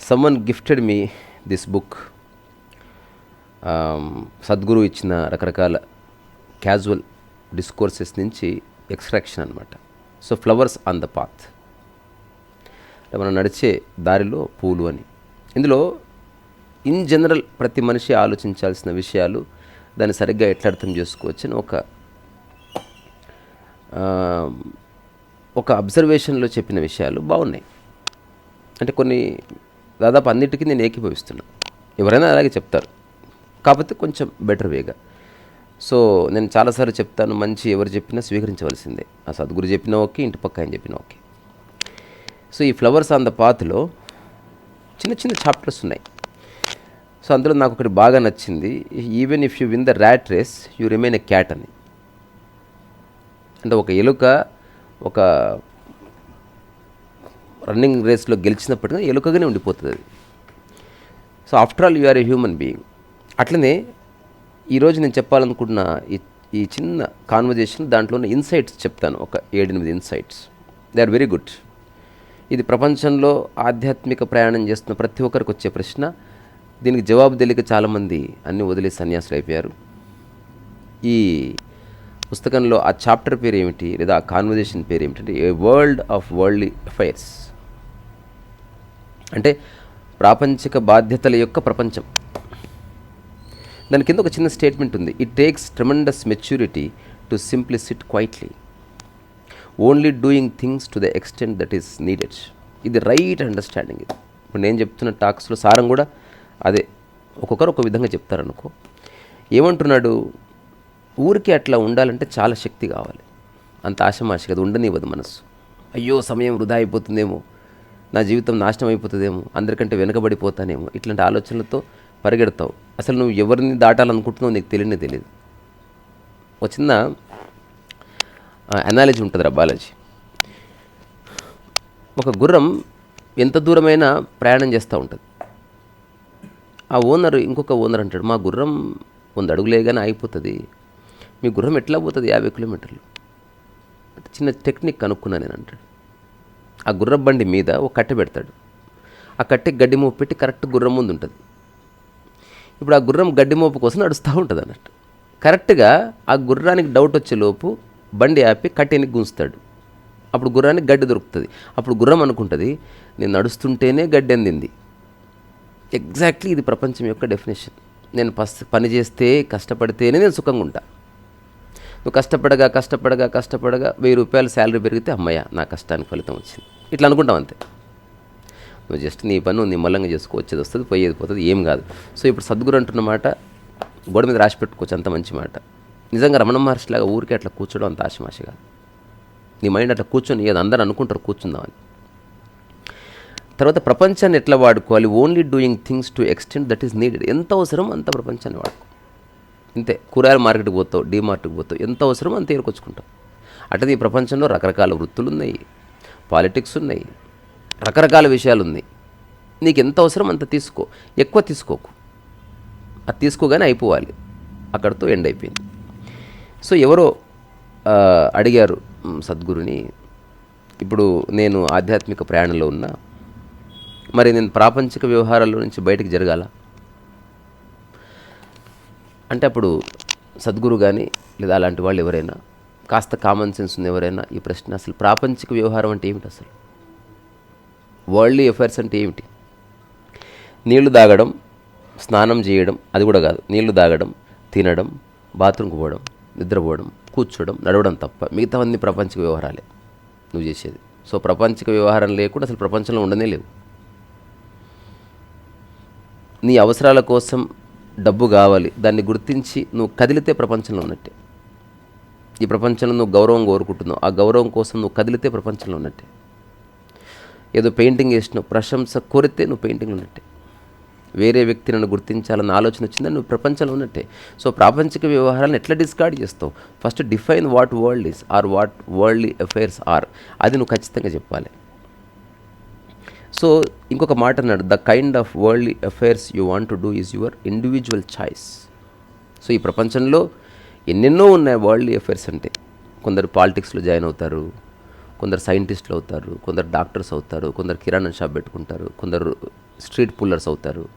Someone gifted me this book Sadhguru ఇచ్చిన రకరకాల casual discourses నుంచి ఎక్స్ట్రాక్షన్ అనమాట so flowers on the path మనం నడిచే దారిలో పూలు అని. ఇందులో ఇన్ జనరల్ ప్రతి మనిషి ఆలోచించాల్సిన విషయాలు దాన్ని సరిగ్గా ఎట్లా అర్థం చేసుకోవచ్చని ఒక ఒక అబ్జర్వేషన్లో చెప్పిన విషయాలు బాగున్నాయి. అంటే కొన్ని దాదాపు అన్నిటికీ నేను ఏకీభవిస్తున్నా. ఎవరైనా అలాగే చెప్తారు. కాకపోతే కొంచెం బెటర్ వేగా. సో నేను చాలాసార్లు చెప్తాను మంచి ఎవరు చెప్పినా స్వీకరించవలసిందే. ఆ సద్గురు చెప్పినా ఓకే ఇంటి పక్క ఆయన చెప్పినా ఓకే. సో ఈ ఫ్లవర్స్ ఆన్ ద పాత్లో చిన్న చిన్న చాప్టర్స్ ఉన్నాయి. సో అందులో నాకు ఒకటి బాగా నచ్చింది. Even if you win the rat race you remain a cat అని. అంటే ఒక ఎలుక ఒక రన్నింగ్ రేస్లో గెలిచినప్పటికీ ఎలుకగానే ఉండిపోతుంది అది. So after all are a human being అట్లనే ఈరోజు నేను చెప్పాలనుకుంటున్న ఈ ఈ చిన్న కాన్వర్జేషన్ దాంట్లో ఉన్న ఇన్సైట్స్ చెప్తాను. ఒక ఏడెనిమిది insights they are very good ఇది ప్రపంచంలో ఆధ్యాత్మిక ప్రయాణం చేస్తున్న ప్రతి ఒక్కరికి వచ్చే ప్రశ్న. దీనికి జవాబు తెలియక చాలామంది అన్ని వదిలేసి సన్యాసులు అయిపోయారు. ఈ పుస్తకంలో ఆ చాప్టర్ పేరు ఏమిటి లేదా ఆ కాన్వర్జేషన్ పేరు ఏమిటంటే a world of world affairs. అంటే ప్రాపంచిక బాధ్యతల యొక్క ప్రపంచం. దాని కింద ఒక చిన్న స్టేట్మెంట్ ఉంది. It takes tremendous maturity to simply sit quietly only doing things to the extent that is needed ఇది రైట్ అండర్స్టాండింగ్ ఇది. ఇప్పుడు నేను చెప్తున్న టాక్స్లో సారం కూడా అదే. ఒక్కొక్కరు ఒక విధంగా చెప్తారనుకో. ఏమంటున్నాడు? ఊరికి అట్లా ఉండాలంటే చాలా శక్తి కావాలి. అంత ఆశమాష కదా ఉండనివ్వదు మనసు అయ్యో సమయం వృధా అయిపోతుందేమో నా జీవితం నాశనం అయిపోతుందేమో అందరికంటే వెనకబడిపోతానేమో ఇట్లాంటి ఆలోచనలతో పరిగెడతావు. అసలు నువ్వు ఎవరిని దాటాలనుకుంటున్నావు నీకు తెలియనే తెలియదు ఒక చిన్న అనాలజీ ఉంటుంది రా బాలాజీ. ఒక గుర్రం ఎంత దూరమైనా ప్రయాణం చేస్తూ ఉంటుంది. ఆ ఓనర్ ఇంకొక ఓనర్ అంటాడు మా గుర్రం వంద అడుగులేగానే ఆగిపోతుంది. మీ గుర్రం ఎట్లా పోతుంది యాభై కిలోమీటర్లు? అంటే చిన్న టెక్నిక్ కనుక్కున్నా నేను అంటాడు. ఆ గుర్రం బండి మీద ఒక కట్టె పెడతాడు. ఆ కట్టె గడ్డి మోపు పెట్టి కరెక్ట్ గుర్రం ముందు ఉంటుంది. ఇప్పుడు ఆ గుర్రం గడ్డి మోపు కోసం నడుస్తూ ఉంటుంది అన్నట్టు. కరెక్ట్గా ఆ గుర్రానికి డౌట్ వచ్చే లోపు బండి ఆపి కట్టెని గుంజుతాడు. అప్పుడు గుర్రానికి గడ్డి దొరుకుతుంది. అప్పుడు గుర్రం అనుకుంటుంది నేను నడుస్తుంటేనే గడ్డి అందింది. ఎగ్జాక్ట్లీ ఇది ప్రపంచం యొక్క డెఫినేషన్ నేను పస్ పని చేస్తే కష్టపడితేనే నేను సుఖంగా ఉంటాను నువ్వు కష్టపడగా కష్టపడగా కష్టపడగా వెయ్యి రూపాయలు శాలరీ పెరిగితే అమ్మయ్య నా కష్టానికి ఫలితం వచ్చింది. ఇట్లా అనుకుంటాం అంతే. నువ్వు జస్ట్ నీ పని నువ్వు నిమ్మలంగా చేసుకో వచ్చేది వస్తుంది పోయేది పోతుంది ఏం కాదు. సో ఇప్పుడు సద్గురు అంటున్న మాట గోడ మీద రాసి పెట్టుకోవచ్చు అంత మంచి మాట. నిజంగా రమణ మహర్షి లాగా ఊరికే అట్లా కూర్చోవడం అంత ఆశమాష కాదు. నీ మైండ్ అట్లా కూర్చొని ఏదో అందరూ అనుకుంటారు కూర్చుందామని. తర్వాత ప్రపంచాన్ని ఎట్లా వాడుకోవాలి? Only doing things to extend that is needed ఎంత అవసరం అంత ప్రపంచాన్ని వాడుకోవాలి. ఇంతే. కూరగాయల మార్కెట్కి పోతావు డీమార్ట్కి పోతావు ఎంత అవసరమో అంత ఏరుకొచ్చుకుంటావు. అట్లనే ఈ ప్రపంచంలో రకరకాల వృత్తులు ఉన్నాయి పాలిటిక్స్ ఉన్నాయి రకరకాల విషయాలు ఉన్నాయి నీకు ఎంత అవసరం అంత తీసుకో ఎక్కువ తీసుకోకు. అది తీసుకోగానే అయిపోవాలి. అక్కడితో ఎండ్ అయిపోయింది. సో ఎవరో అడిగారు సద్గురుని ఇప్పుడు నేను ఆధ్యాత్మిక ప్రయాణంలో ఉన్నా మరి నేను ప్రాపంచిక వ్యవహారాల నుంచి బయటకు జరగాల? అంటే అప్పుడు సద్గురు కానీ లేదా అలాంటి వాళ్ళు ఎవరైనా కాస్త కామన్ సెన్స్ ఉంది ఎవరైనా ఈ ప్రశ్న అసలు ప్రాపంచిక వ్యవహారం అంటే ఏమిటి అసలు? వరల్డ్లీ అఫైర్స్ అంటే ఏమిటి? నీళ్ళు దాగడం స్నానం చేయడం అది కూడా కాదు. నీళ్ళు దాగడం తినడం బాత్రూమ్కి పోవడం నిద్రపోవడం కూర్చోవడం నడవడం తప్ప మిగతావన్నీ ప్రపంచిక వ్యవహారాలే నువ్వు చేసేది. సో ప్రపంచిక వ్యవహారం లేకుండా అసలు ప్రపంచంలో ఉండనే లేవు. నీ అవసరాల కోసం డబ్బు కావాలి. దాన్ని గుర్తించి నువ్వు కదిలితే ప్రపంచంలో ఉన్నట్టే. ఈ ప్రపంచంలో నువ్వు గౌరవం కోరుకుంటున్నావు. ఆ గౌరవం కోసం నువ్వు కదిలితే ప్రపంచంలో ఉన్నట్టే. ఏదో పెయింటింగ్ వేసినావు. ప్రశంస కోరితే నువ్వు పెయింటింగ్ ఉన్నట్టే. వేరే వ్యక్తి నన్ను గుర్తించాలన్న ఆలోచన వచ్చిందని నువ్వు ప్రపంచంలో ఉన్నట్టే. సో ప్రాపంచిక వ్యవహారాలను ఎట్లా డిస్కార్డ్ చేస్తావు? First define what world is or what worldly affairs are అది నువ్వు ఖచ్చితంగా చెప్పాలి. సో ఇంకొక మాట అన్నాడు the kind of world affairs you want to do is your individual choice so ఈ ప్రపంచంలో ఎన్నెన్నో ఉన్నాయి వరల్డ్ అఫైర్స్ అంటే. కొందరు పాలిటిక్స్లో జాయిన్ అవుతారు కొందరు సైంటిస్టులు అవుతారు కొందరు డాక్టర్స్ అవుతారు కొందరు కిరాణా షాప్ పెట్టుకుంటారు కొందరు స్ట్రీట్ పుల్లర్స్ అవుతారు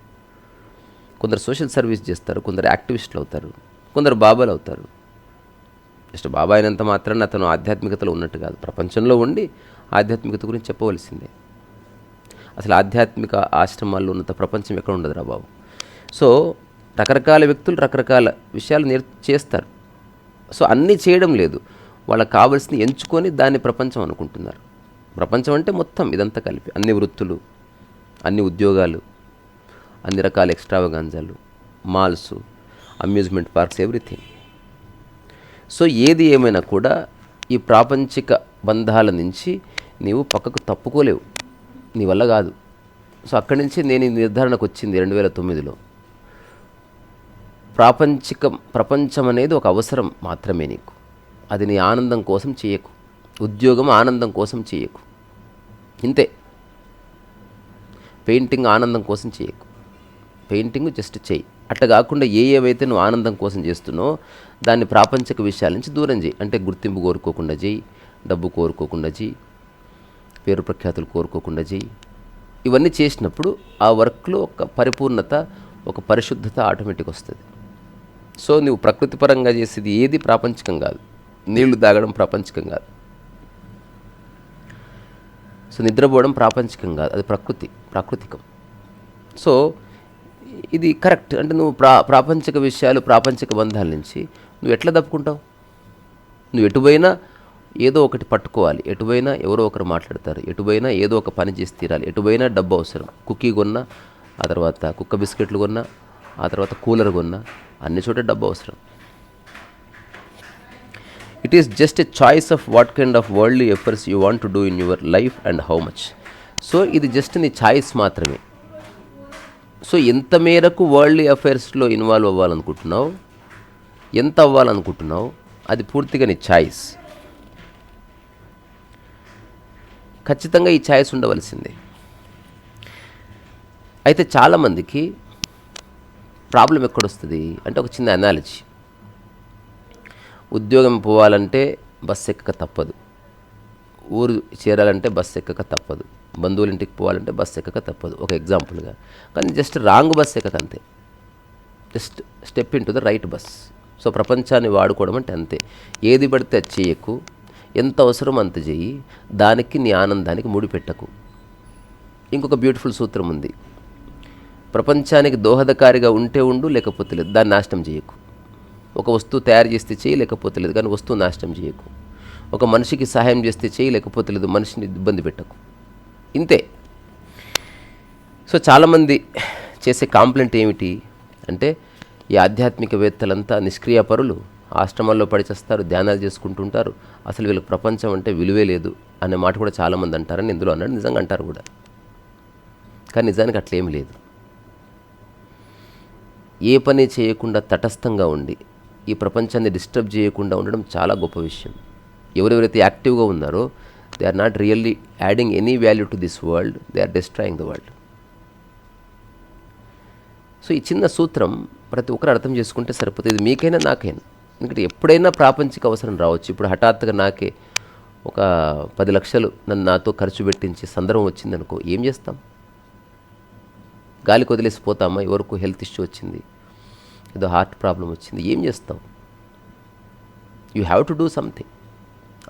కొందరు సోషల్ సర్వీస్ చేస్తారు కొందరు యాక్టివిస్టులు అవుతారు కొందరు బాబాలు అవుతారు. జస్ట్ బాబా అయినంత మాత్రాన్ని అతను ఆధ్యాత్మికతలో ఉన్నట్టు కాదు ప్రపంచంలో ఉండి ఆధ్యాత్మికత గురించి చెప్పవలసిందే. అసలు ఆధ్యాత్మిక ఆశ్రమాల్లో ఉన్నంత ప్రపంచం ఎక్కడ ఉండదురా బాబు. సో రకరకాల వ్యక్తులు రకరకాల విషయాలు నేర్ చేస్తారు. సో అన్నీ చేయడం లేదు. వాళ్ళకి కావాల్సింది ఎంచుకొని దాన్ని ప్రపంచం అనుకుంటున్నారు. ప్రపంచం అంటే మొత్తం ఇదంతా కలిపి అన్ని వృత్తులు అన్ని ఉద్యోగాలు అన్ని రకాల ఎక్స్ట్రావగాంజాలు malls amusement parks everything. So ఏది ఏమైనా కూడా ఈ ప్రాపంచిక బంధాల నుంచి నీవు పక్కకు తప్పుకోలేవు. నీ వల్ల కాదు. సో అక్కడి నుంచి నేను ఈ నిర్ధారణకు వచ్చింది రెండు వేల తొమ్మిదిలో. ప్రాపంచికం ప్రపంచం అనేది ఒక అవసరం మాత్రమే నీకు. అది నీ ఆనందం కోసం చేయకు. ఉద్యోగం ఆనందం కోసం చేయకు. ఇంతే. పెయింటింగ్ ఆనందం కోసం చేయకు. పెయింటింగ్ జస్ట్ చేయి. అట్ట కాకుండా ఏ ఏవైతే నువ్వు ఆనందం కోసం చేస్తున్నావో దాన్ని ప్రాపంచిక విషయాల నుంచి దూరం చేయి. అంటే గుర్తింపు కోరుకోకుండా చేయి డబ్బు కోరుకోకుండా చేయి. పేరు ప్రఖ్యాతులు కోరుకోకుండా చేయి. ఇవన్నీ చేసినప్పుడు ఆ వర్క్లో ఒక పరిపూర్ణత ఒక పరిశుద్ధత ఆటోమేటిక్ వస్తుంది. సో నువ్వు ప్రకృతిపరంగా చేసేది ఏది ప్రాపంచికం కాదు. నీళ్ళు తాగడం ప్రాపంచికం కాదు. సో నిద్రపోవడం ప్రాపంచికం కాదు. అది ప్రకృతి ప్రాకృతికం. సో ఇది కరెక్ట్. అంటే నువ్వు ప్రా ప్రాపంచిక విషయాలు ప్రాపంచిక బంధాల నుంచి నువ్వు ఎట్లా తప్పుకుంటావు? నువ్వు ఎటుపోయినా ఏదో ఒకటి పట్టుకోవాలి. ఎటుపోయినా ఎవరో ఒకరు మాట్లాడతారు. ఎటుపోయినా ఏదో ఒక పని చేసి తీరాలి. ఎటుపోయినా డబ్బు అవసరం. కుకీ కొన్నా ఆ తర్వాత కుక్క బిస్కెట్లు కొన్నా ఆ తర్వాత కూలర్ కొన్నా అన్ని చోట డబ్బు అవసరం. It is just a choice of what kind of worldly affairs you want to do in your life and how much so ఇది జస్ట్ నీ ఛాయిస్ మాత్రమే. సో ఎంత మేరకు వరల్డ్లీ అఫైర్స్లో ఇన్వాల్వ్ అవ్వాలనుకుంటున్నావు? ఎంత అవ్వాలనుకుంటున్నావు? అది పూర్తిగా నీ ఛాయిస్ ఖచ్చితంగా ఈ ఛాయిస్ ఉండవలసిందే. అయితే చాలామందికి ప్రాబ్లం ఎక్కడొస్తుంది అంటే ఒక చిన్న అనాలజీ ఉద్యోగం పోవాలంటే బస్సు ఎక్కక తప్పదు. ఊరు చేరాలంటే బస్సు ఎక్కక తప్పదు. బంధువుల ఇంటికి పోవాలంటే బస్సు ఎక్కక తప్పదు. ఒక ఎగ్జాంపుల్గా కానీ జస్ట్ రాంగ్ బస్ ఎక్కక అంతే. Just step into the right bus. So ప్రపంచాన్ని వాడుకోవడం అంటే అంతే. ఏది పడితే అది చేయకు. ఎంత అవసరం అంత చెయ్యి. దానికి నీ ఆనందానికి ముడిపెట్టకు ఇంకొక బ్యూటిఫుల్ సూత్రం ఉంది. ప్రపంచానికి దోహదకారిగా ఉంటే ఉండు లేకపోతే లేదు. దాన్ని నాశనం చేయకు. ఒక వస్తువు తయారు చేస్తే చేయి లేకపోతే లేదు. కానీ వస్తువు నాశనం చేయకు. ఒక మనిషికి సహాయం చేస్తే చేయి లేకపోతే లేదు. మనిషిని ఇబ్బంది పెట్టకు. ఇంతే. సో చాలామంది చేసే కాంప్లైంట్ ఏమిటి? అంటే ఈ ఆధ్యాత్మికవేత్తలంతా నిష్క్రియపరులు ఆశ్రమాల్లో పడిచేస్తారు ధ్యానాలు చేసుకుంటుంటారు. అసలు వీళ్ళకి ప్రపంచం అంటే విలువే లేదు అనే మాట కూడా చాలామంది అంటారని ఇందులో అన్నాడు. నిజంగా అంటారు కూడా. కానీ నిజానికి అట్లేం లేదు. ఏ పని చేయకుండా తటస్థంగా ఉండి ఈ ప్రపంచాన్ని డిస్టర్బ్ చేయకుండా ఉండడం చాలా గొప్ప విషయం. ఎవరెవరైతే యాక్టివ్గా ఉన్నారో they are not really adding any value to this world they are destroying the world. So ఈ చిన్న సూత్రం ప్రతి ఒక్కరు అర్థం చేసుకుంటే సరిపోతుంది. ఇది మీకైనా నాకైనా. ఎందుకంటే ఎప్పుడైనా ప్రాపంచిక అవసరం రావచ్చు. ఇప్పుడు హఠాత్తుగా నాకే ఒక పది లక్షలు నన్ను నాతో ఖర్చు పెట్టించి సందర్భం వచ్చిందనుకో ఏం చేస్తాం? గాలి వదిలేసి పోతామా? ఎవరికి హెల్త్ ఇష్యూ వచ్చింది. ఏదో హార్ట్ ప్రాబ్లం వచ్చింది. ఏం చేస్తావు you have to do something.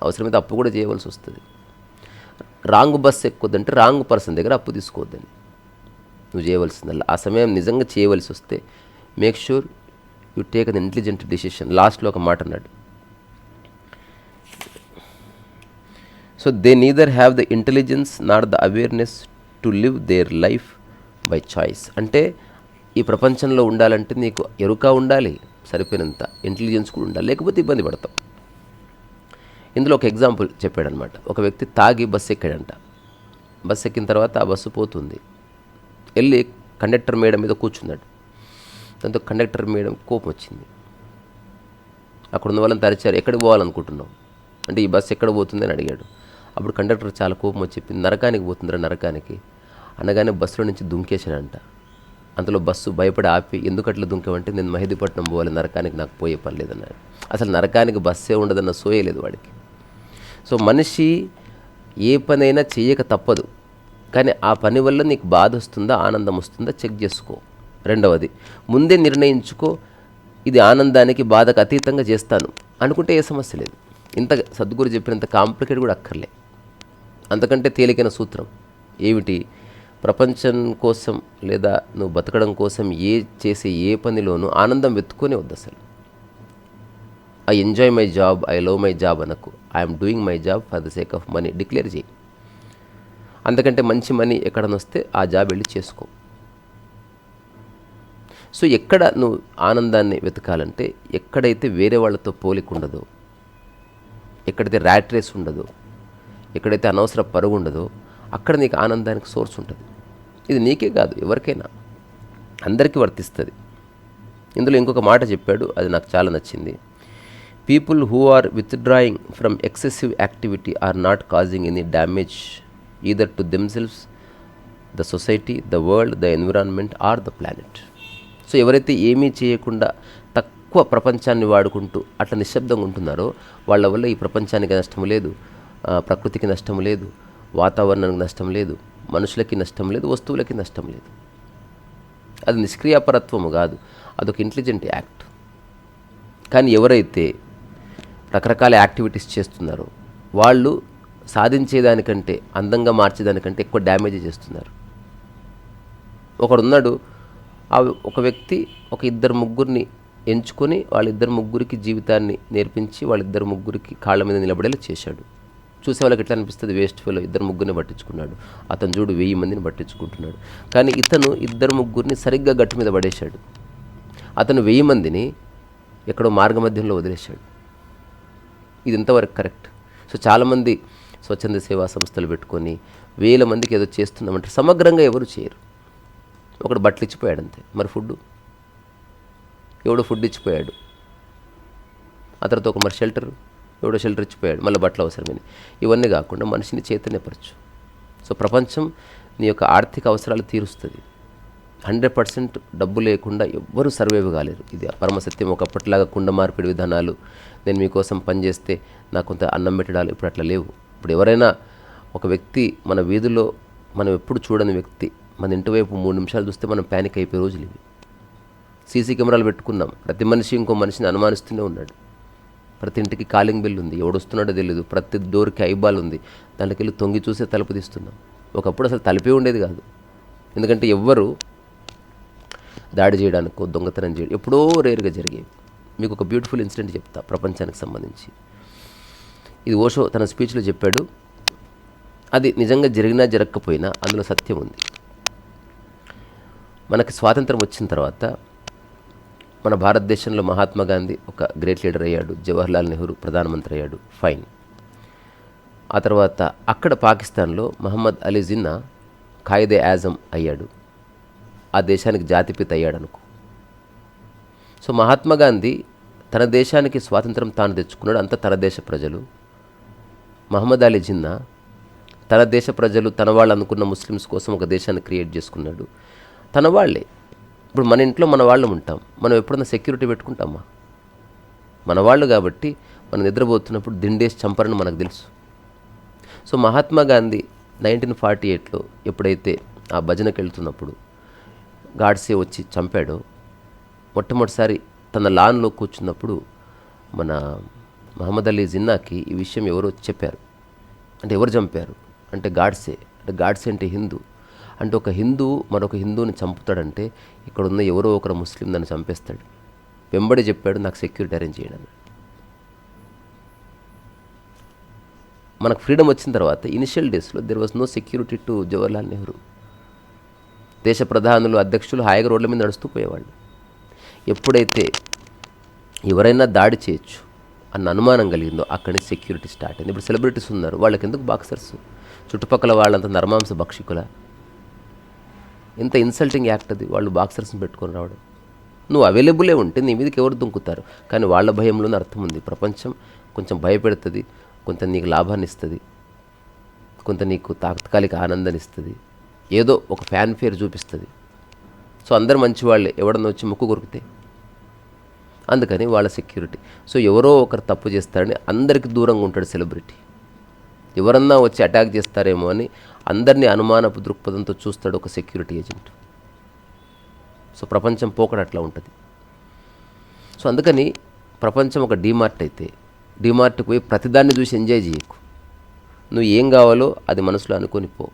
అవసరమైతే అప్పు కూడా చేయవలసి వస్తుంది. రాంగ్ బస్ ఎక్కువద్దంటే రాంగ్ పర్సన్ దగ్గర అప్పు తీసుకోవద్దని. నువ్వు చేయవలసిందల్లా. ఆ సమయం నిజంగా చేయవలసి వస్తే make sure you take an intelligent decision. లాస్ట్లో ఒక మాట అన్నాడు. So they neither have the intelligence not the awareness to live their life by choice అంటే ఈ ప్రపంచంలో ఉండాలంటే నీకు ఎరుక ఉండాలి సరిపోయినంత ఇంటెలిజెన్స్ కూడా ఉండాలి లేకపోతే ఇబ్బంది పడతాం ఇందులో ఒక ఎగ్జాంపుల్ చెప్పాడనమాట. ఒక వ్యక్తి తాగి బస్సు ఎక్కాడంట. బస్సు ఎక్కిన తర్వాత ఆ బస్సు పోతుంది. వెళ్ళి కండక్టర్ మేడం మీద కూర్చున్నాడు. దాంతో కండక్టర్ మేడం కోపం వచ్చింది. అక్కడ ఉన్న వాళ్ళని తరిచారు. ఎక్కడికి పోవాలనుకుంటున్నావు? అంటే ఈ బస్సు ఎక్కడ పోతుంది అని అడిగాడు. అప్పుడు కండక్టర్ చాలా కోపం వచ్చి చెప్పింది నరకానికి పోతుందిరా నరకానికి. అనగానే బస్సులో నుంచి దుంకేశాడంట. అందులో బస్సు భయపడి ఆపి ఎందుకు అట్లా దుంకామంటే నేను మహిదీపట్నం పోవాలి నరకానికి నాకు పోయే పని లేదన్నాడు. అసలు నరకానికి బస్సే ఉండదన్న సోయలేదు వాడికి. సో మనిషి ఏ పనైనా చేయక తప్పదు. కానీ ఆ పని వల్ల నీకు బాధ వస్తుందా ఆనందం వస్తుందా చెక్ చేసుకో. రెండవది ముందే నిర్ణయించుకో ఇది ఆనందానికి బాధకు అతీతంగా చేస్తాను. అనుకుంటే ఏ సమస్య లేదు. ఇంత సద్గురు చెప్పినంత కాంప్లికేట్ కూడా అక్కర్లే. అంతకంటే తేలికైన సూత్రం ఏమిటి? ప్రపంచం కోసం లేదా నువ్వు బతకడం కోసం ఏ చేసే ఏ పనిలోనూ ఆనందం వెతుక్కొని వద్దు అసలు. I enjoy my job I love my job అనకు. I'm doing my job for the sake of money declare చేయి. అందుకంటే మంచి మనీ ఎక్కడనొస్తే ఆ జాబ్ వెళ్ళి చేసుకో. సో ఎక్కడ నువ్వు ఆనందాన్ని వెతకాలంటే ఎక్కడైతే వేరే వాళ్ళతో పోలిక ఉండదో ఎక్కడైతే ర్యాట్ రేస్ ఉండదో ఎక్కడైతే అనవసర పరుగు ఉండదో అక్కడ నీకు ఆనందానికి సోర్స్ ఉంటుంది. ఇది నీకే కాదు ఎవరికైనా. అందరికీ వర్తిస్తుంది. ఇందులో ఇంకొక మాట చెప్పాడు అది నాకు చాలా నచ్చింది. People who are withdrawing from excessive activity are not causing any damage either to themselves the society the world the environment or the planet so ఎవరైతే ఏమీ చేయకుండా తక్కువ ప్రపంచాన్ని వాడుకుంటూ అట్లా నిశ్శబ్దంగా ఉంటున్నారో వాళ్ళ వల్ల ఈ ప్రపంచానికి నష్టం లేదు ప్రకృతికి నష్టం లేదు వాతావరణానికి నష్టం లేదు మనుషులకి నష్టం లేదు వస్తువులకి నష్టం లేదు. అది నిష్క్రియాపరత్వము కాదు అదొక ఇంటెలిజెంట్ యాక్ట్ కానీ ఎవరైతే రకరకాల యాక్టివిటీస్ చేస్తున్నారో వాళ్ళు సాధించేదానికంటే అందంగా మార్చేదానికంటే ఎక్కువ డ్యామేజ్ చేస్తున్నారు. ఒకడున్నాడు ఆ ఒక వ్యక్తి ఒక ఇద్దరు ముగ్గురిని ఎంచుకొని వాళ్ళిద్దరు ముగ్గురికి జీవితాన్ని నేర్పించి వాళ్ళిద్దరు ముగ్గురికి కాళ్ళ మీద నిలబడేలా చేశాడు. చూసే వాళ్ళకి ఎట్లా అనిపిస్తుంది? Waste fellow. ఇద్దరు ముగ్గురిని పట్టించుకున్నాడు. అతను చూడు వెయ్యి మందిని పట్టించుకుంటున్నాడు. కానీ ఇతను ఇద్దరు ముగ్గురిని సరిగ్గా గట్టు మీద పడేశాడు. అతను వెయ్యి మందిని ఎక్కడో మార్గమధ్యంలో వదిలేశాడు. ఇది ఇంతవరకు కరెక్ట్. సో చాలామంది స్వచ్ఛంద సేవా సంస్థలు పెట్టుకొని వేల మందికి ఏదో చేస్తున్నామంటే సమగ్రంగా ఎవరు చేయరు. ఒకడు బట్టలు ఇచ్చిపోయాడు అంతే. మరి ఫుడ్ ఎవడో ఫుడ్ ఇచ్చిపోయాడు. ఆ తర్వాత ఒక మరి షెల్టర్ ఎవడో షెల్టర్ ఇచ్చిపోయాడు. మళ్ళీ బట్టలు అవసరమని ఇవన్నీ కాకుండా మనిషిని చైతన్యపరచు. సో ప్రపంచం నీ యొక్క ఆర్థిక అవసరాలు తీరుస్తుంది. హండ్రెడ్ పర్సెంట్ డబ్బు లేకుండా ఎవ్వరూ సర్వైవ్ కాలేరు. ఇది పరమసత్యం. ఒకప్పటిలాగా కుండ మార్పిడి విధానాలు నేను మీకోసం పనిచేస్తే నాకు కొంత అన్నం పెట్టడాలు ఇప్పుడు అట్లా లేవు. ఇప్పుడు ఎవరైనా ఒక వ్యక్తి మన వీధిలో మనం ఎప్పుడు చూడని వ్యక్తి మన ఇంటి వైపు మూడు నిమిషాలు చూస్తే మనం ప్యానిక్ అయిపోయే రోజులు ఇవి. సీసీ కెమెరాలు పెట్టుకున్నాం. ప్రతి మనిషి ఇంకో మనిషిని అనుమానిస్తూనే ఉన్నాడు. ప్రతి ఇంటికి కాలింగ్ బిల్ ఉంది. ఎవడొస్తున్నాడో తెలియదు ప్రతి డోర్కి ఐబాల్ ఉంది. దానికి వెళ్ళి తొంగి చూసే తలుపు తీస్తున్నాం. ఒకప్పుడు అసలు తలుపే ఉండేది కాదు. ఎందుకంటే ఎవ్వరు దాడి చేయడానికో దొంగతనం చేయడం ఎప్పుడో రేరుగా జరిగేవి. మీకు ఒక బ్యూటిఫుల్ ఇన్సిడెంట్ చెప్తా ప్రపంచానికి సంబంధించి. ఇది ఓషో తన స్పీచ్లో చెప్పాడు. అది నిజంగా జరిగినా జరగకపోయినా అందులో సత్యం ఉంది. మనకి స్వాతంత్రం వచ్చిన తర్వాత మన భారతదేశంలో మహాత్మా గాంధీ ఒక గ్రేట్ లీడర్ అయ్యాడు జవహర్లాల్ నెహ్రూ ప్రధానమంత్రి అయ్యాడు. ఫైన్ ఆ తర్వాత అక్కడ పాకిస్తాన్లో మహమ్మద్ అలీ జిన్నా ఖాయిదే ఆజం అయ్యాడు. ఆ దేశానికి జాతిపిత అయ్యాడు అనుకో సో మహాత్మా గాంధీ తన దేశానికి స్వాతంత్రం తాను తెచ్చుకున్నాడు అంత తన దేశ ప్రజలు. మహమ్మద్ అలీ జిన్నా తన దేశ ప్రజలు తన వాళ్ళు అనుకున్న ముస్లిమ్స్ కోసం ఒక దేశాన్ని క్రియేట్ చేసుకున్నాడు. తన వాళ్ళే ఇప్పుడు మన ఇంట్లో మన వాళ్ళు ఉంటాం. మనం ఎప్పుడన్నా సెక్యూరిటీ పెట్టుకుంటామా? మన వాళ్ళు కాబట్టి మనం నిద్రపోతున్నప్పుడు దిండేసి చంపరని మనకు తెలుసు. So Mahatma Gandhi nineteen forty ఎయిట్లో ఎప్పుడైతే ఆ భజనకి వెళ్తున్నప్పుడు గాడ్సే వచ్చి చంపాడో మొట్టమొదటిసారి తన లాన్లో కూర్చున్నప్పుడు మన మహమ్మద్ అలీ జిన్నాకి ఈ విషయం ఎవరో చెప్పారు. అంటే ఎవరు చంపారు? అంటే గాడ్సే అంటే గాడ్సే అంటే హిందూ. అంటే ఒక హిందూ మరొక హిందూని చంపుతాడంటే ఇక్కడ ఉన్న ఎవరో ఒకరు ముస్లిం నన్ను చంపేస్తాడు. వెంబడి చెప్పాడు నాకు సెక్యూరిటీ అరేంజ్ చేయడానికి మనకు ఫ్రీడమ్ వచ్చిన తర్వాత ఇనిషియల్ డేస్లో there was no security to Jawaharlal Nehru దేశ ప్రధానులు అధ్యక్షులు హాయిగా రోడ్ల మీద నడుస్తూ పోయేవాళ్ళు. ఎప్పుడైతే ఎవరైనా దాడి చేయొచ్చు అన్న అనుమానం కలిగిందో అక్కడి నుంచి సెక్యూరిటీ స్టార్ట్ అయింది. ఇప్పుడు సెలబ్రిటీస్ ఉన్నారు వాళ్ళకి ఎందుకు బాక్సర్స్ చుట్టుపక్కల వాళ్ళంతా నర్మాంస భక్షికుల? ఇంత ఇన్సల్టింగ్ యాక్ట్ అది. వాళ్ళు బాక్సర్స్ని పెట్టుకొని రావడం. నువ్వు అవైలబులే ఉంటే నీ మీదకి ఎవరు దుంకుతారు? కానీ వాళ్ళ భయంలోనే అర్థం ఉంది. ప్రపంచం కొంచెం భయపెడుతుంది. కొంత నీకు లాభాన్ని ఇస్తుంది. కొంత నీకు తాత్కాలిక ఆనందాన్ని ఇస్తుంది. ఏదో ఒక ఫ్యాన్ ఫేర్ చూపిస్తుంది. సో అందరు మంచివాళ్ళే. ఎవడన్నా వచ్చి ముక్కు కొరికితే? అందుకని వాళ్ళ సెక్యూరిటీ సో ఎవరో ఒకరు తప్పు చేస్తారని అందరికి దూరంగా ఉంటాడు సెలబ్రిటీ ఎవరన్నా వచ్చి అటాక్ చేస్తారేమో అని అందరినీ అనుమానపు దృక్పథంతో చూస్తాడు ఒక సెక్యూరిటీ ఏజెంట్. సో ప్రపంచం పోకడ అట్లా ఉంటుంది. సో అందుకని ప్రపంచం ఒక డీమార్ట్ అయితే డీమార్ట్కి పోయి ప్రతిదాన్ని చూసి ఎంజాయ్ చేయకు. నువ్వు ఏం కావాలో అది మనసులో అనుకొని పో.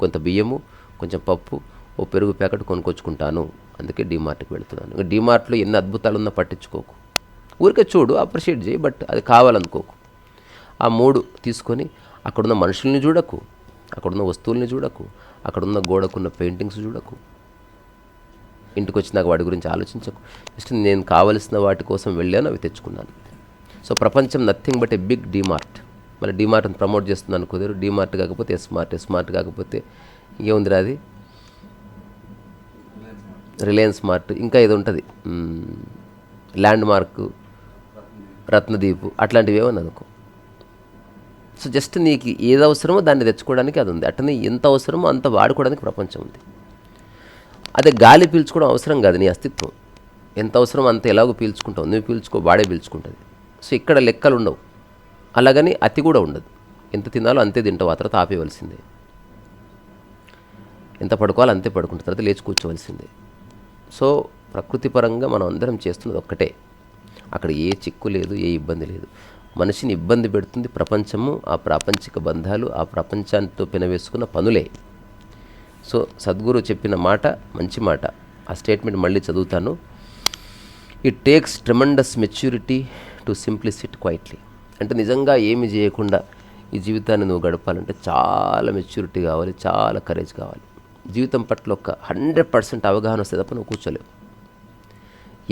కొంత బియ్యము కొంచెం పప్పు ఓ పెరుగు ప్యాకెట్ కొనుక్కొచ్చుకుంటాను. అందుకే డీమార్ట్కి వెళ్తున్నాను. ఇంకా డీమార్ట్లో ఎన్ని అద్భుతాలు ఉన్నా పట్టించుకోకు. ఊరికే చూడు అప్రిషియేట్ చేయి బట్ అది కావాలనుకోకు. ఆ మూడు తీసుకొని అక్కడున్న మనుషుల్ని చూడకు. అక్కడున్న వస్తువుల్ని చూడకు. అక్కడున్న గోడకున్న పెయింటింగ్స్ చూడకు. ఇంటికి వచ్చినాక వాటి గురించి ఆలోచించకు. జస్ట్ నేను కావలసిన వాటి కోసం వెళ్ళాను అవి తెచ్చుకున్నాను. సో ప్రపంచం nothing but a big DMart. మళ్ళీ డీమార్ట్ని ప్రమోట్ చేస్తున్నాను కుదరు. డీమార్ట్ కాకపోతే స్మార్ట్ స్మార్ట్ కాకపోతే ఇంకేముందిరా అది? రిలయన్స్ మార్ట్. ఇంకా ఏదో ఉంటుంది. ల్యాండ్ మార్క్ రత్నదీప్ అట్లాంటివి ఏమని అనుకో సో జస్ట్ నీకు ఏది అవసరమో దాన్ని తెచ్చుకోవడానికి అది ఉంది. అట్లనే ఎంత అవసరమో అంత వాడుకోవడానికి ప్రపంచం ఉంది. అదే గాలి పీల్చుకోవడం అవసరం కాదు నీ అస్తిత్వం. ఎంత అవసరం అంత ఎలాగో పీల్చుకుంటావు. నువ్వు పీల్చుకో వాడే పీల్చుకుంటుంది. సో ఇక్కడ లెక్కలు ఉండవు. అలాగని అతి కూడా ఉండదు. ఎంత తినాలో అంతే తింటావు. ఆ తర్వాత ఆపేయవలసిందే. ఎంత పడుకోవాలో అంతే పడుకుంటాం తర్వాత లేచి కూర్చోవలసిందే. సో ప్రకృతి పరంగా మనం అందరం చేస్తున్నది ఒక్కటే. అక్కడ ఏ చిక్కు లేదు ఏ ఇబ్బంది లేదు. మనిషిని ఇబ్బంది పెడుతుంది ప్రపంచము ఆ ప్రాపంచిక బంధాలు ఆ ప్రపంచాంతో పినవేసుకున్న పనులే. సో సద్గురు చెప్పిన మాట మంచి మాట. ఆ స్టేట్మెంట్ మళ్ళీ చదువుతాను. It takes tremendous maturity to simply sit quietly అంటే నిజంగా ఏమి చేయకుండా ఈ జీవితాన్ని నువ్వు గడపాలంటే చాలా మెచ్యూరిటీ కావాలి చాలా కరేజ్ కావాలి. జీవితం పట్ల ఒక హండ్రెడ్ పర్సెంట్ అవగాహన వస్తే తప్ప నువ్వు కూర్చోలేవు.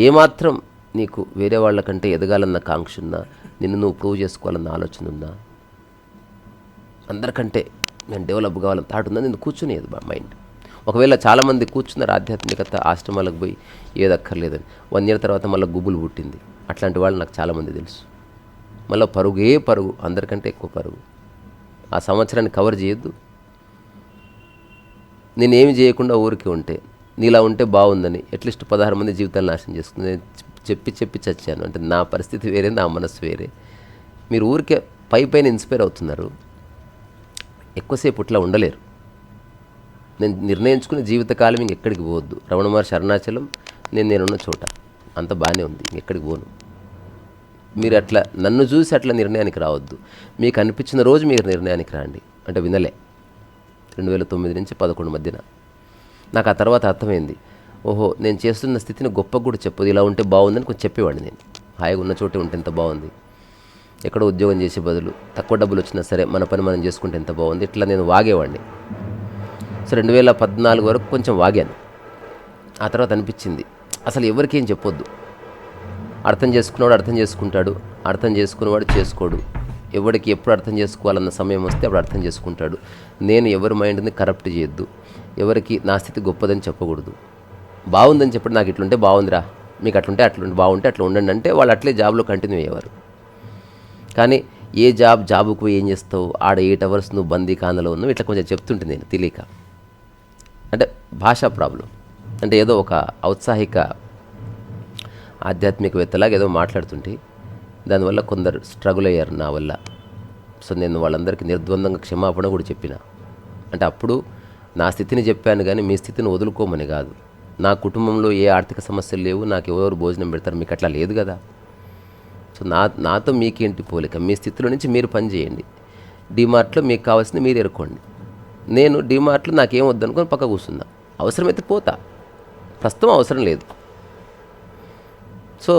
ఏమాత్రం నీకు వేరే వాళ్ళకంటే ఎదగాలన్న కాంక్ష ఉన్నా నిన్ను నువ్వు ప్రూవ్ చేసుకోవాలన్న ఆలోచన ఉందా అందరికంటే నేను డెవలప్ కావాలని థాట్ ఉందా నేను కూర్చునేది మా మైండ్ ఒకవేళ చాలామంది కూర్చున్నారు ఆధ్యాత్మికత ఆశ్రమాలకు పోయి ఏది అక్కర్లేదని వన్ ఇయర్ తర్వాత మళ్ళీ గుబులు పుట్టింది. అట్లాంటి వాళ్ళు నాకు చాలామంది తెలుసు. మళ్ళీ పరుగే పరుగు అందరికంటే ఎక్కువ పరుగు. ఆ సంవత్సరాన్ని కవర్ చేయొద్దు. నేనేమి చేయకుండా ఊరికి ఉంటే నీలా ఉంటే బాగుందని అట్లీస్ట్ పదహారు మంది జీవితాలు నాశనం చేసుకుంది చెప్పి చెప్పి చచ్చాను. అంటే నా పరిస్థితి వేరే నా మనసు వేరే. మీరు ఊరికే పై పైన ఇన్స్పైర్ అవుతున్నారు. ఎక్కువసేపు ఇట్లా ఉండలేరు. నేను నిర్ణయించుకునే జీవితకాలం ఇంకెక్కడికి పోవద్దు. రమణ మహర్షి అరుణాచలం నేను నేనున్న చోట. అంత బాగానే ఉంది ఇంకెక్కడికి పోను. మీరు అట్లా నన్ను చూసి అట్లా నిర్ణయానికి రావద్దు. మీకు అనిపించిన రోజు మీరు నిర్ణయానికి రండి. అంటే వినలే. రెండు వేల తొమ్మిది నుంచి పదకొండు మధ్యన. నాకు ఆ తర్వాత అర్థమైంది. ఓహో నేను చేస్తున్న స్థితిని గొప్ప కూడా చెప్పదు. ఇలా ఉంటే బాగుందని కొంచెం చెప్పేవాడిని నేను. హాయిగా ఉన్న చోటే ఉంటే ఎంత బాగుంది. ఎక్కడో ఉద్యోగం చేసే బదులు తక్కువ డబ్బులు వచ్చినా సరే మన పని మనం చేసుకుంటే ఎంత బాగుంది. ఇట్లా నేను వాగేవాడిని. సో రెండు వేల పద్నాలుగు వరకు కొంచెం వాగాను. ఆ తర్వాత అనిపించింది అసలు ఎవరికేం చెప్పొద్దు. అర్థం చేసుకున్నవాడు అర్థం చేసుకుంటాడు అర్థం చేసుకున్నవాడు చేసుకోడు. ఎవరికి ఎప్పుడు అర్థం చేసుకోవాలన్న సమయం వస్తే అప్పుడు అర్థం చేసుకుంటాడు. నేను ఎవరి మైండ్ని కరప్ట్ చేయొద్దు. ఎవరికి నా స్థితి గొప్పదని చెప్పకూడదు. బాగుందని చెప్పి నాకు ఇట్లుంటే బాగుందిరా. మీకు అట్లుంటే అట్లుంటే బాగుంటే అట్లా ఉండండి అంటే వాళ్ళు అట్లే జాబ్లో కంటిన్యూ అయ్యేవారు. కానీ ఏ జాబ్ జాబుకు ఏం చేస్తావు? ఆడ ఎయిట్ అవర్స్ నువ్వు బందీ కానలో ఉన్నావు ఇట్లా కొంచెం చెప్తుంటుంది నేను తెలియక. అంటే భాషా ప్రాబ్లం. అంటే ఏదో ఒక ఔత్సాహిక ఆధ్యాత్మికవేత్తలాగా ఏదో మాట్లాడుతుంటే దానివల్ల కొందరు స్ట్రగుల్ అయ్యారు నా వల్ల. సో నేను వాళ్ళందరికీ నిర్ద్వందంగా క్షమాపణ కూడా చెప్పిన. అంటే అప్పుడు నా స్థితిని చెప్పాను కానీ మీ స్థితిని వదులుకోమని కాదు. నా కుటుంబంలో ఏ ఆర్థిక సమస్యలు లేవు నాకు ఎవరు భోజనం పెడతారు మీకు అట్లా లేదు కదా. సో నా నాతో మీకేంటి పోలిక? మీ స్థితిలో నుంచి మీరు పని చేయండి. డిమార్ట్లో మీకు కావాల్సింది మీరు ఎరుకోండి నేను డిమార్ట్లో నాకేం వద్దనుకొని పక్క కూర్చున్నా. అవసరమైతే పోతా. ప్రస్తుతం అవసరం లేదు. So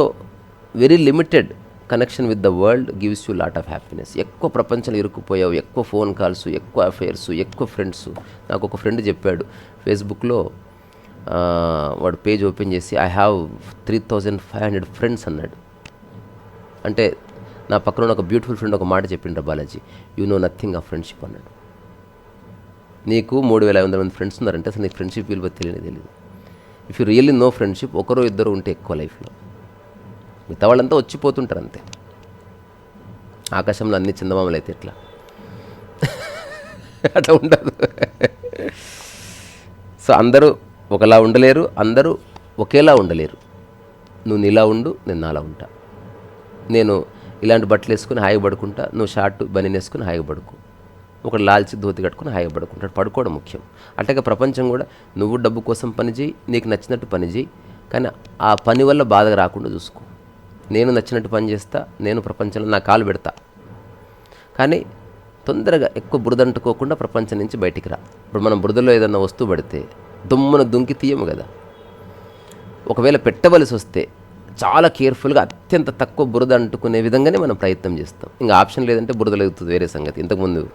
very limited connection with the world gives you lot of happiness ఎక్కువ ప్రపంచంలో ఇరుక్కుపోయావు ఎక్కువ ఫోన్ కాల్స్ ఎక్కువ అఫైర్స్ ఎక్కువ ఫ్రెండ్స్ నాకు ఒక ఫ్రెండ్ చెప్పాడు ఫేస్బుక్లో వాడు పేజ్ ఓపెన్ చేసి I have three thousand five hundred friends అన్నాడు. అంటే నా పక్కన ఉన్న ఒక బ్యూటిఫుల్ ఫ్రెండ్ ఒక మాట చెప్పిండ్రు Balaji you know nothing of friendship అన్నాడు. నీకు మూడు వేల ఐదు వందల మంది ఫ్రెండ్స్ ఉన్నారంటే అసలు నీకు ఫ్రెండ్షిప్ విలువ తెలియని తెలియదు if you really know friendship ఒకరో ఇద్దరు ఉంటే ఎక్కువ లైఫ్లో. మిగతా వాళ్ళంతా వచ్చిపోతుంటారు అంతే. ఆకాశంలో అన్ని చందమామలు అయితే ఎట్లా? అట్లా ఉండదు. సో అందరూ ఒకలా ఉండలేరు అందరూ ఒకేలా ఉండలేరు. నువ్వు నీలా ఉండు నేను నాలా ఉంటా. నేను ఇలాంటి బట్టలు వేసుకుని హాయిగా పడుకుంటా నువ్వు షార్ట్ బనీన్ వేసుకుని హాయిగా పడుకో. ఒకడు లాల్చి ధోతి కట్టుకుని హాయిగా పడుకుంటాడు. పడుకోవడం ముఖ్యం. అట్లాగే ప్రపంచం కూడా నువ్వు డబ్బు కోసం పని చేయి నీకు నచ్చినట్టు పని చేయి కానీ ఆ పని వల్ల బాధ రాకుండా చూసుకో. నేను నచ్చినట్టు పని చేస్తా నేను ప్రపంచంలో నా కాలు పెడతా. కానీ తొందరగా ఎక్కువ బురద అంటుకోకుండా ప్రపంచం నుంచి బయటికి రా. ఇప్పుడు మనం బురదలో ఏదన్నా వస్తువు పడితే దుమ్మున దుంకి తీయము కదా. ఒకవేళ పెట్టవలసి వస్తే చాలా కేర్ఫుల్గా అత్యంత తక్కువ బురద అంటుకునే విధంగానే మనం ప్రయత్నం చేస్తాం. ఇంకా ఆప్షన్ లేదంటే బురదలు లెగుతుంది వేరే సంగతి. ఇంతకుముందు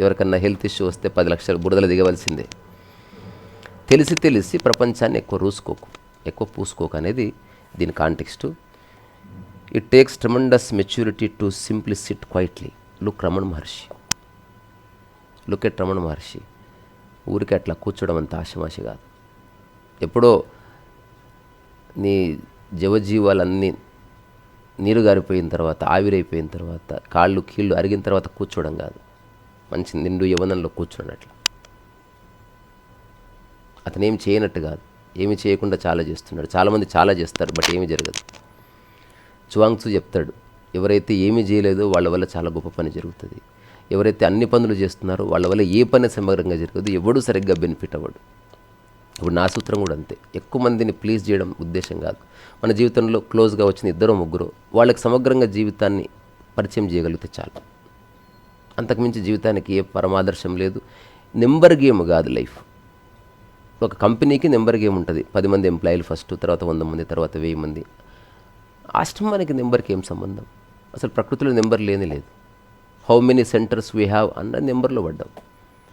ఎవరికన్నా హెల్త్ ఇష్యూ వస్తే పది లక్షలు బురదలు దిగవలసిందే. తెలిసి తెలిసి ప్రపంచాన్ని ఎక్కువ రూసుకోకు ఎక్కువ పూసుకోకు అనేది దీని context. It takes tremendous maturity to simply sit quietly look Ramana Maharshi look at Ramana Maharshi ఊరికి అట్లా కూర్చోడం అంత ఆశమాషి కాదు. ఎప్పుడో నీ జవజీవాలన్నీ నీరు గారిపోయిన తర్వాత ఆవిరైపోయిన తర్వాత కాళ్ళు కీళ్ళు అరిగిన తర్వాత కూర్చోవడం కాదు. మంచి నిండు యవనంలో కూర్చోడం అట్లా. అతను చేయనట్టు కాదు. ఏమి చేయకుండా చాలా చేస్తున్నాడు. చాలామంది చాలా చేస్తారు బట్ ఏమి జరగదు. చువాంగ్సు చెప్తాడు ఎవరైతే ఏమీ చేయలేదో వాళ్ళ వల్ల చాలా గొప్ప పని జరుగుతుంది. ఎవరైతే అన్ని పనులు చేస్తున్నారో వాళ్ళ వల్ల ఏ పని సమగ్రంగా జరగదు ఎవడు సరిగ్గా బెనిఫిట్ అవ్వడు. ఇప్పుడు నా సూత్రం కూడా అంతే. ఎక్కువ మందిని ప్లీజ్ చేయడం ఉద్దేశం కాదు. మన జీవితంలో క్లోజ్గా వచ్చిన ఇద్దరు ముగ్గురు వాళ్ళకి సమగ్రంగా జీవితాన్ని పరిచయం చేయగలిగితే చాలు. అంతకుమించి జీవితానికి ఏ పరమాదర్శం లేదు. నెంబర్ గేమ్ కాదు లైఫ్. ఒక కంపెనీకి నెంబర్ గేమ్ ఉంటుంది. పది మంది ఎంప్లాయీలు ఫస్ట్ తర్వాత వంద మంది తర్వాత వెయ్యి మంది. ఆశ్రమానికి నెంబర్కి ఏం సంబంధం. అసలు ప్రకృతిలో నెంబర్ లేని లేదు. How many centres we have అన్న నెంబర్లో పడ్డాం.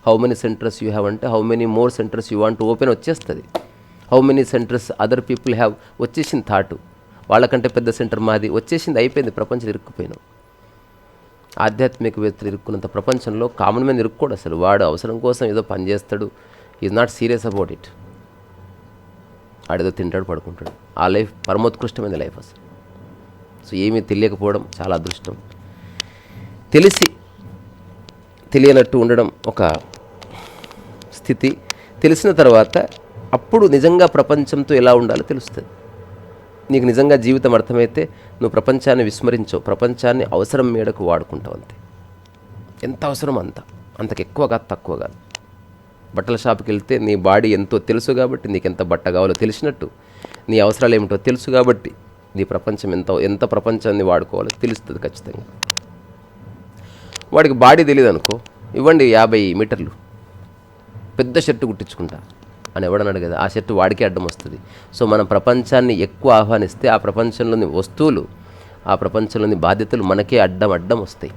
How many centres you have అంటే how many more centres you want open వచ్చేస్తుంది. How many centres other people have వచ్చేసింది థాట్. వాళ్ళకంటే పెద్ద సెంటర్ మాది వచ్చేసింది అయిపోయింది ప్రపంచం ఇరుక్కుపోయినాం. ఆధ్యాత్మికవేత్తలు ఇరుక్కున్నంత ప్రపంచంలో కామన్ మ్యాన్ ఇరుక్కోడు అసలు. వాడు అవసరం కోసం ఏదో పని చేస్తాడు. Is not serious about it ఆడేదో తింటాడు పడుకుంటాడు. ఆ లైఫ్ పరమోత్కృష్టమైన లైఫ్ అసలు. సో ఏమీ తెలియకపోవడం చాలా అదృష్టం. తెలిసి తెలియనట్టు ఉండడం ఒక స్థితి. తెలిసిన తర్వాత అప్పుడు నిజంగా ప్రపంచంతో ఎలా ఉండాలో తెలుస్తుంది. నీకు నిజంగా జీవితం అర్థమైతే నువ్వు ప్రపంచాన్ని విస్మరించవు ప్రపంచాన్ని అవసరం మేడకు వాడుకుంటావు అంతే. ఎంత అవసరం అంత? అంతకు ఎక్కువ కాదు తక్కువ కాదు. బట్టల షాప్కి వెళ్తే నీ బాడీ ఎంతో తెలుసు కాబట్టి నీకు ఎంత బట్ట కావాలో తెలిసినట్టు నీ అవసరాలు ఏమిటో తెలుసు కాబట్టి నీ ప్రపంచం ఎంత ఎంత ప్రపంచాన్ని వాడుకోవాలో తెలుస్తుంది ఖచ్చితంగా. వాడికి బాడీ తెలియదు అనుకో ఇవ్వండి యాభై మీటర్లు పెద్ద షర్టు కుట్టించుకుంటా అని ఎవడన్నాడు కదా ఆ షర్టు వాడికే అడ్డం వస్తుంది. సో మనం ప్రపంచాన్ని ఎక్కువ ఆహ్వానిస్తే ఆ ప్రపంచంలోని వస్తువులు ఆ ప్రపంచంలోని బాధ్యతలు మనకే అడ్డం అడ్డం వస్తాయి.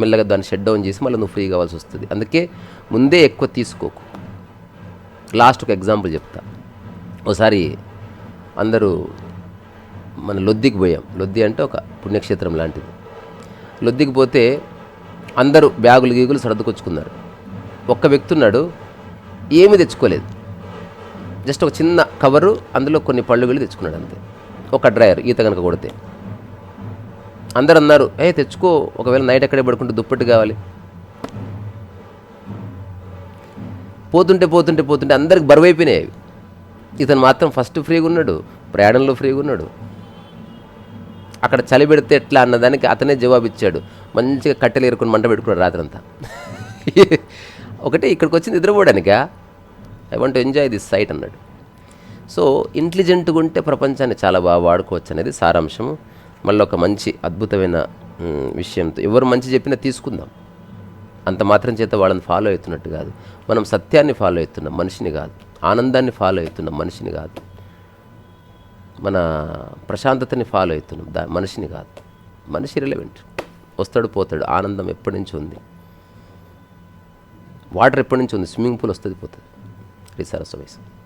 మెల్లగా దాన్ని షట్ డౌన్ చేసి మళ్ళీ నువ్వు ఫ్రీ కావాల్సి వస్తుంది. అందుకే ముందే ఎక్కువ తీసుకోకు. లాస్ట్ ఒక ఎగ్జాంపుల్ చెప్తా. ఒకసారి అందరూ మన లొద్దికి పోయాం. లొద్ది అంటే ఒక పుణ్యక్షేత్రం లాంటిది. లొద్దికిపోతే అందరూ బ్యాగులు గీగులు సర్దుకొచ్చుకున్నారు. ఒక్క వ్యక్తి ఉన్నాడు ఏమి తెచ్చుకోలేదు. జస్ట్ ఒక చిన్న కవరు అందులో కొన్ని పళ్ళు వెళ్ళి తెచ్చుకున్నాడు అంతే. ఒక డ్రైవర్ ఈత కనుక కొడితే. అందరు అన్నారు ఏ తెచ్చుకో ఒకవేళ నైట్ ఎక్కడే పడుకుంటే దుప్పటి కావాలి. పోతుంటే పోతుంటే పోతుంటే అందరికి బరువైపోయినాయి అవి. ఇతను మాత్రం ఫస్ట్ ఫ్రీగా ఉన్నాడు ప్రయాణంలో ఫ్రీగా ఉన్నాడు. అక్కడ చలి పెడితే ఎట్లా అన్నదానికి అతనే జవాబు ఇచ్చాడు మంచిగా కట్టెలు ఏరుకుని మంట పెట్టుకున్నాడు రాత్రంతా. ఒకటే ఇక్కడికి వచ్చింది నిద్రపోవడానికా? I want enjoy this sight అన్నాడు. సో ఇంటెలిజెంట్గా ఉంటే ప్రపంచాన్ని చాలా బాగా వాడుకోవచ్చు అనేది సారాంశము. మళ్ళీ ఒక మంచి అద్భుతమైన విషయంతో ఎవరు మంచి చెప్పినా తీసుకుందాం. అంత మాత్రం చేత వాళ్ళని ఫాలో అవుతున్నట్టు కాదు. మనం సత్యాన్ని ఫాలో అవుతున్నాం మనిషిని కాదు. ఆనందాన్ని ఫాలో అవుతున్నాం మనిషిని కాదు. మన ప్రశాంతతని ఫాలో అవుతున్నాం దా మనిషిని కాదు. మనిషి రిలవెంట్ వస్తాడు పోతాడు. ఆనందం ఎప్పటి నుంచి ఉంది? వాటర్ ఎప్పటి నుంచి ఉంది? స్విమ్మింగ్ పూల్ వస్తుంది పోతుంది. రిసారస్ వయసు